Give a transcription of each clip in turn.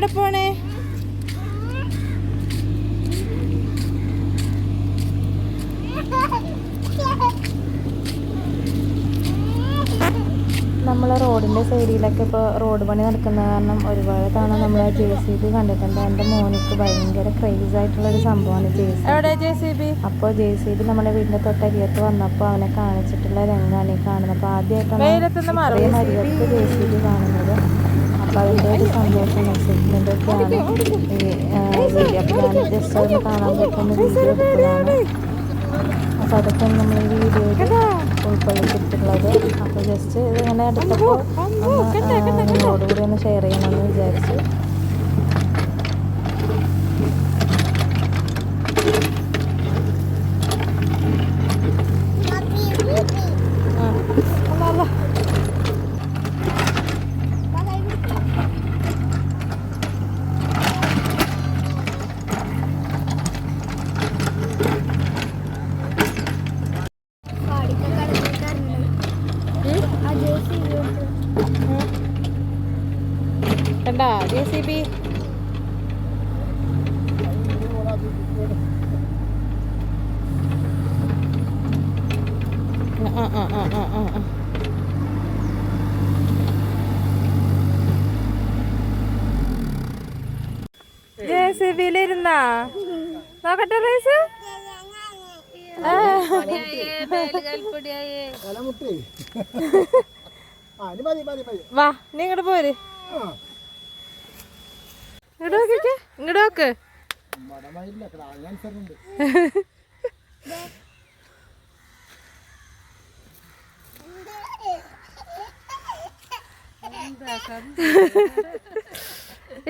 എവിടെ പോണേ? നമ്മളെ റോഡിന്റെ സൈഡിലൊക്കെ ഇപ്പോൾ റോഡ് പണി നടക്കുന്ന കാരണം ഒരുപാട് തവണ നമ്മൾ ജെ സി ബി കണ്ടിട്ടുണ്ട്. എന്റെ മോനിക്ക് ഭയങ്കര ക്രേസ് ആയിട്ടുള്ള ഒരു സംഭവമാണ് ജെ സി എവിടെ ജെ സി ബി അപ്പോൾ ജെ സി ബി നമ്മുടെ വീടിന്റെ തൊട്ടരികത്ത് വന്നപ്പോൾ അവനെ കാണിച്ചിട്ടുള്ള രംഗാണ് ഈ കാണുന്നത്. അപ്പോൾ ആദ്യമായിട്ടാണ് ജെ സി ബി കാണുന്നത്. അപ്പോൾ അതിന്റെ ഒരു സന്തോഷം എക്സൈറ്റ്മെന്റ് ഒക്കെയാണ് ഈ വീഡിയോ അപ്പോൾ ഞാൻ ജസ്റ്റ് ഒന്ന് കാണാൻ പറ്റുന്ന വീഡിയോ എടുത്തതാണ് അപ്പോൾ അതൊക്കെ നമ്മൾ ഈ വീഡിയോയിൽ ഉൾക്കൊള്ളിച്ചിട്ടുള്ളത്. അപ്പോൾ ജസ്റ്റ് ഇതിങ്ങനെ എടുത്തപ്പോൾ ഒന്ന് ആ, നിങ്ങളോട് കൂടി ഒന്ന് ഷെയർ ചെയ്യണമെന്ന് വിചാരിച്ചു ആ. അല്ല, അല്ല. കണ്ടാ ജെ സി ബി ആ ആ ആ ആ ആ ആ. ജെ സി ബിയിലിരുന്നാ നോക്കട്ടെ റൈസ്. ആ വാ നീ ഇങ്ങോട്ട് പോര്. ഇങ്ങോട്ട് നോക്കിക്കേ ഇങ്ങോട്ട് നോക്ക്.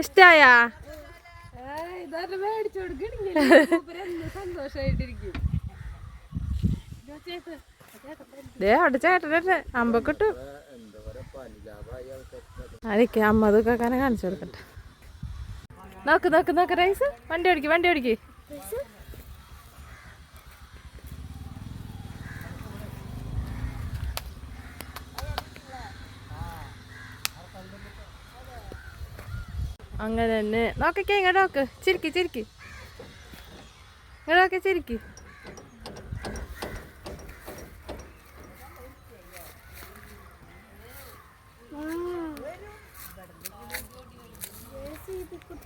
ഇഷ്ടായാ? ദേ അവിടെ ചേട്ടനെ അമ്പക്കിട്ടു. അതൊക്കെ അമ്മ അതൊക്കെ കാണിച്ചു കൊടുക്കട്ടെ. നോക്ക് നോക്ക് നോക്ക് റൈസ്. വണ്ടി ഓടിക്ക് വണ്ടി ഓടിക്ക്. അങ്ങനെ തന്നെ. നോക്കിക്കേ ഇങ്ങോട്ട് നോക്ക്. ചിരിക്ക് ചിരിക്കി. ഇങ്ങോട്ട് ചിരിക്കി.